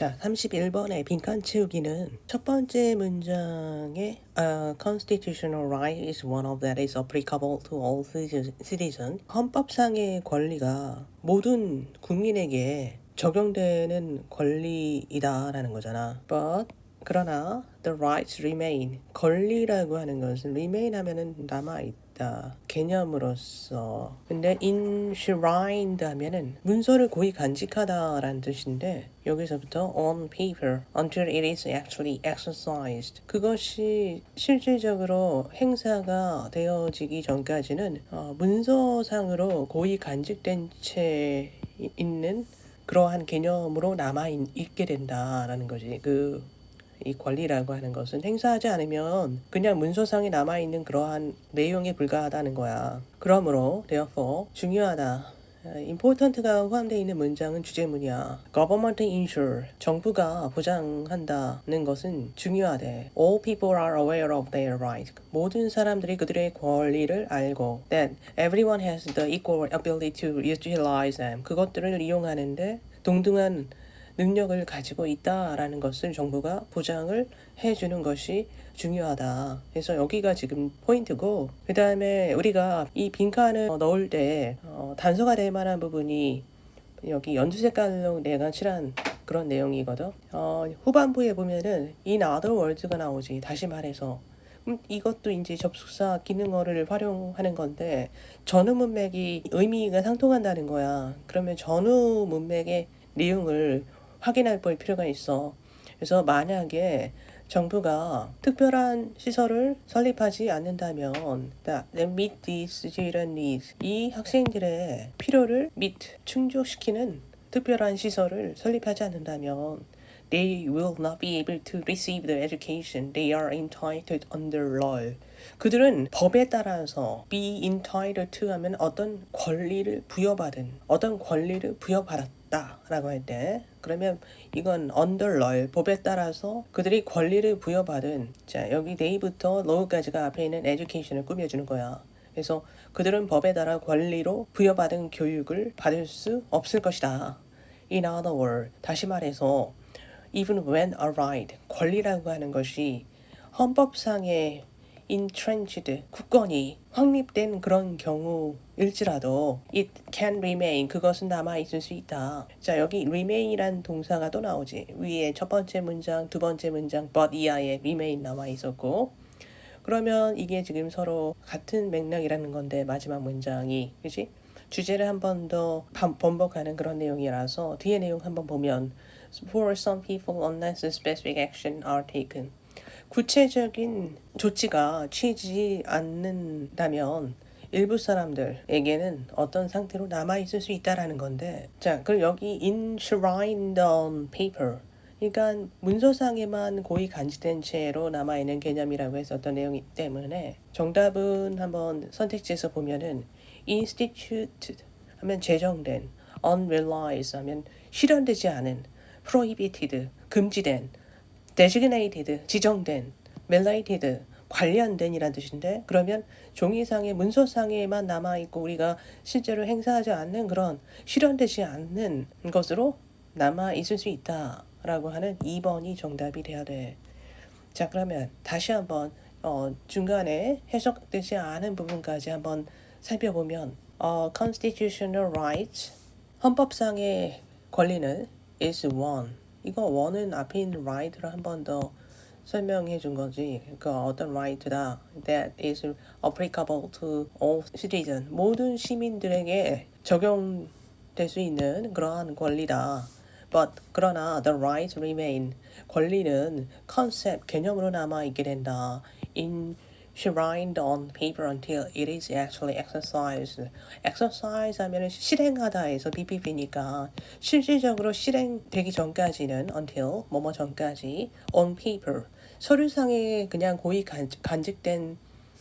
자, 31번의 빈칸 채우기는 첫 번째 문장에 A constitutional right is one of that is applicable to all citizen. 헌법상의 권리가 모든 국민에게 적용되는 권리이다라는 거잖아. But 그러나 the rights remain. 권리라고 하는 것은 remain 하면은 남아 있다. 개념으로서. 근데 enshrined 하면은 문서를 고이 간직하다라는 뜻인데 여기서부터 on paper until it is actually exercised. 그것이 실질적으로 행사가 되어지기 전까지는 어, 문서상으로 고이 간직된 채 있는 그러한 개념으로 남아 있, 게 된다라는 거지. 그 이 권리라고 하는 것은 행사하지 않으면 그냥 문서상에 남아 있는 그러한 내용에 불과하다는 거야. 그러므로 therefore 중요하다. important가 포함되어 있는 문장은 주제문이야. government insure 정부가 보장한다는 것은 중요하대. all people are aware of their right. 모든 사람들이 그들의 권리를 알고 that everyone has the equal ability to utilize them. 그것들을 이용하는데 동등한 능력을 가지고 있다라는 것을 정부가 보장을 해주는 것이 중요하다. 그래서 여기가 지금 포인트고, 그 다음에 우리가 이 빈칸을 넣을 때 어, 단서가 될 만한 부분이 여기 연두 색깔로 내가 칠한 그런 내용이거든. 어, 후반부에 보면은 in other words가 나오지. 다시 말해서. 음, 이것도 이제 접속사 기능어를 활용하는 건데 전후 문맥이 의미가 상통한다는 거야. 그러면 전후 문맥의 내용을 확인할 볼 필요가 있어. 그래서 만약에 정부가 특별한 시설을 설립하지 않는다면 meet these student needs 이 학생들의 필요를 meet 충족시키는 특별한 시설을 설립하지 않는다면 they will not be able to receive the education they are entitled under law. 그들은 법에 따라서 be entitled to 하면 어떤 권리를 부여받은 어떤 권리를 부여받았다 라고 할 때 그러면 이건 law 법에 따라서 그들이 권리를 부여받은 자 여기 day부터 law까지가 앞에 있는 education을 꾸며주는 거야. 그래서 그들은 법에 따라 권리로 부여받은 교육을 받을 수 없을 것이다. In other words, 다시 말해서 even when a right, 권리라고 하는 것이 헌법상의 entrenched, 굳건히 확립된 그런 경우일지라도 it can remain, 그것은 남아 있을 수 있다. 자, 여기 remain이란 동사가 또 나오지. 위에 첫 번째 문장, 두 번째 문장, but 이하에 remain 나와 있었고 그러면 이게 지금 서로 같은 맥락이라는 건데 마지막 문장이 그지? 주제를 한 번 더 번복하는 그런 내용이라서 뒤에 내용 한번 보면 For some people, unless specific action are taken. 구체적인 조치가 취하지 않는다면 일부 사람들에게는 어떤 상태로 남아 있을 수 있다라는 건데, 자, 그럼 여기 enshrined on paper. 그러니까 문서상에만 고이 간직된 채로 남아 있는 개념이라고 했었던 내용이기 때문에 정답은 한번 선택지에서 보면은 instituted 하면 제정된, unrealized 하면 실현되지 않은, prohibited 금지된, designated 지정된, mandated 관련된이라는 뜻인데 그러면 종이상의 문서상에만 남아 있고 우리가 실제로 행사하지 않는 그런 실현되지 않는 것으로 남아 있을 수 있다라고 하는 2번이 정답이 돼야 돼. 자 그러면 다시 한번 어, 중간에 해석되지 않은 부분까지 한번 살펴보면 어, constitutional rights 헌법상의 권리는 is one 이거 one은 앞에 있는 right를 한번 더 설명해 준 거지. 그러니까 어떤 right다 that is applicable to all citizen 모든 시민들에게 적용될 수 있는 그러한 권리다. But 그러나 the right remain 권리는 컨셉 개념으로 남아 있게 된다. In enshrined on paper until it is actually exercised. exercise 하면은 실행하다에서 BPP니까 실질적으로 실행되기 전까지는 until 뭐뭐 전까지 on paper 서류상에 그냥 고이 간직된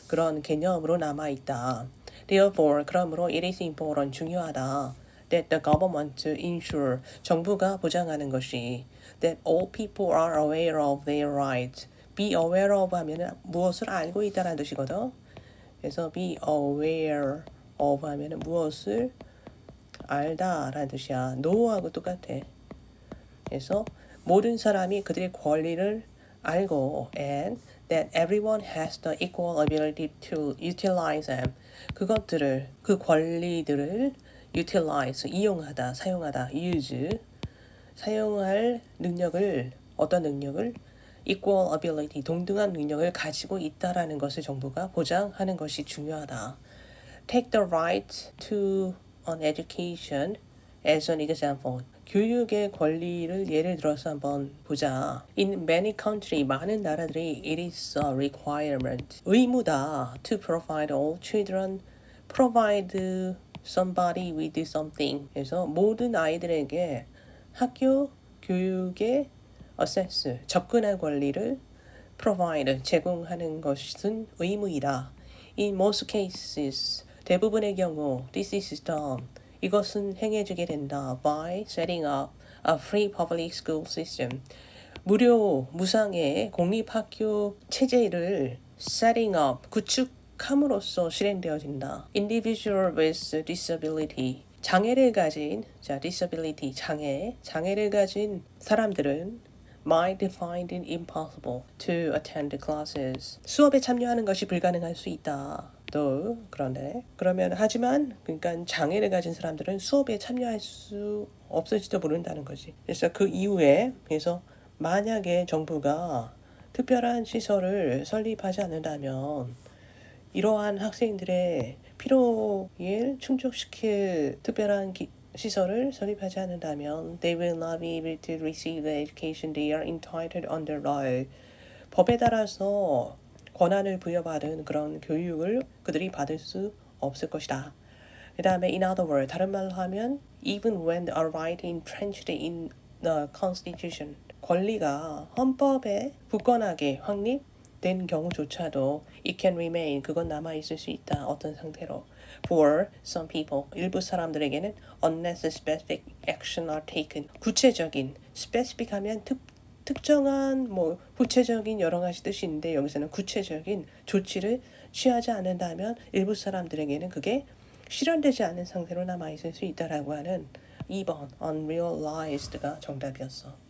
그런 개념으로 남아 있다. Therefore, 그러므로 it is important 중요하다. that the government ensure 정부가 보장하는 것이 that all people are aware of their rights be aware of 하면은 무엇을 알고 있다라는 뜻이거든. 그래서 be aware of 하면은 무엇을 알다라는 뜻이야. know하고 똑같아. 그래서 모든 사람이 그들의 권리를 알고 and that everyone has the equal ability to utilize them. 그것들을 그 권리들을 utilize 이용하다 사용하다 use 사용할 능력을 어떤 능력을 equal ability 동등한 능력을 가지고 있다라는 것을 정부가 보장하는 것이 중요하다. Take the right to an education as an example. 교육의 권리를 예를 들어서 한번 보자. In many countries, 많은 나라들이 it is a requirement. 의무다 to provide all children, provide somebody with something. 그래서 모든 아이들에게 학교 교육의 access, 접근할 권리를 provide, 제공하는 것은 의무이다. In most cases, 대부분의 경우, this is done. 이것은 행해지게 된다. By setting up a free public school system. 무료 무상의 공립 학교 체제를 setting up, 구축함으로써 실행되어진다. Individual with disability. 장애를 가진, 자, disability, 장애, 장애를 가진 사람들은 might find it impossible to attend classes. 수업에 참여하는 것이 불가능할 수 있다. 또 그런데 그러면 하지만 그러니까 장애를 가진 사람들은 수업에 참여할 수 없을지도 모른다는 거지. 그래서 그 이후에 그래서 만약에 정부가 특별한 시설을 설립하지 않는다면 이러한 학생들의 필요를 충족시킬 특별한 기, 시설을 설립하지 않는다면 they will not be able to receive the education they are entitled under law. 법에 따라서 권한을 부여받은 그런 교육을 그들이 받을 수 없을 것이다. 그 다음에 in other words, 다른 말로 하면 even when a right entrenched in the constitution 권리가 헌법에 굳건하게 확립 된 경우조차도 it can remain 그건 남아 있을 수 있다 어떤 상태로 for some people 일부 사람들에게는 unless specific action are taken 구체적인 specific 하면 특 특정한 뭐 구체적인 여러 가지 있는데 여기서는 구체적인 조치를 취하지 않는다면 일부 사람들에게는 그게 실현되지 않은 상태로 남아 있을 수 있다라고 하는 2번 unrealized가 정답이었어.